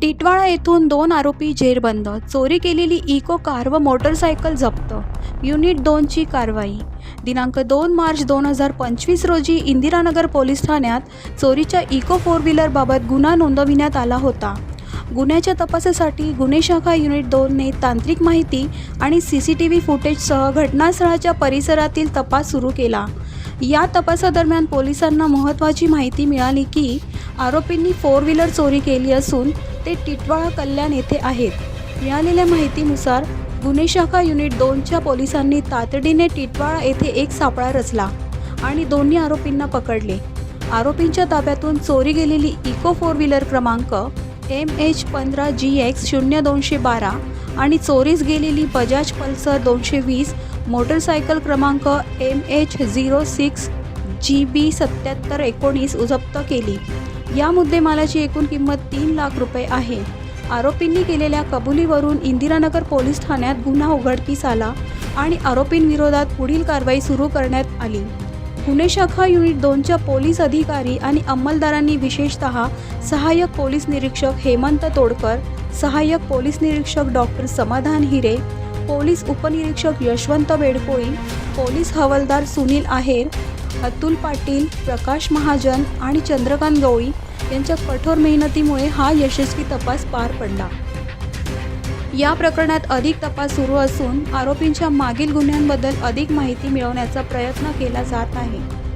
टिटवाळा येथून दोन आरोपी जेरबंद. चोरी केलेली इको कार व मोटरसायकल जप्त. युनिट दोनची कारवाई. दिनांक दोन मार्च दोन हजार पंचवीस रोजी इंदिरानगर पोलीस ठाण्यात चोरीच्या इको फोर व्हीलरबाबत गुन्हा नोंदविण्यात आला होता. गुन्ह्याच्या तपासासाठी गुन्हे शाखा युनिट दोनने तांत्रिक माहिती आणि सी सी टी व्ही फुटेजसह घटनास्थळाच्या परिसरातील तपास सुरू केला. या तपासादरम्यान पोलिसांना महत्त्वाची माहिती मिळाली की आरोपींनी फोर व्हीलर चोरी केली असून ते टिटवाळा कल्याण येथे आहेत. मिळालेल्या माहितीनुसार गुन्हे शाखा युनिट दोनच्या पोलिसांनी तातडीने टिटवाळा येथे एक सापळा रचला आणि दोन्ही आरोपींना पकडले. आरोपींच्या ताब्यातून चोरी गेलेली इको फोर व्हीलर क्रमांक एम एच पंधरा जी एक्स शून्य दोनशे बारा आणि चोरीस गेलेली बजाज पल्सर दोनशे वीस मोटरसायकल क्रमांक M H zero six G B सत्याहत्तर एकोणीस जप्त केली. या मुद्देमालाची एकूण किंमत तीन लाख रुपये आहे. आरोपींनी केलेल्या कबुलीवरून इंदिरानगर पोलीस ठाण्यात गुन्हा उघडकीस आला आणि आरोपींविरोधात पुढील कारवाई सुरू करण्यात आली. गुन्हे शाखा युनिट दोनच्या पोलीस अधिकारी आणि अंमलदारांनी विशेषत सहाय्यक पोलीस निरीक्षक हेमंत तोडकर सहाय्यक पोलीस निरीक्षक डॉक्टर समाधान हिरे पोलीस उपनिरीक्षक यशवंत बेडकोळी पोलीस हवालदार सुनील आहेर अतुल पाटील प्रकाश महाजन आणि चंद्रकांत गवळी यांच्या कठोर मेहनतीमुळे हा यशस्वी तपास पार पडला. या प्रकरणात अधिक तपास सुरू असून आरोपींच्या मागील गुन्ह्यांबद्दल अधिक माहिती मिळवण्याचा प्रयत्न केला जात आहे.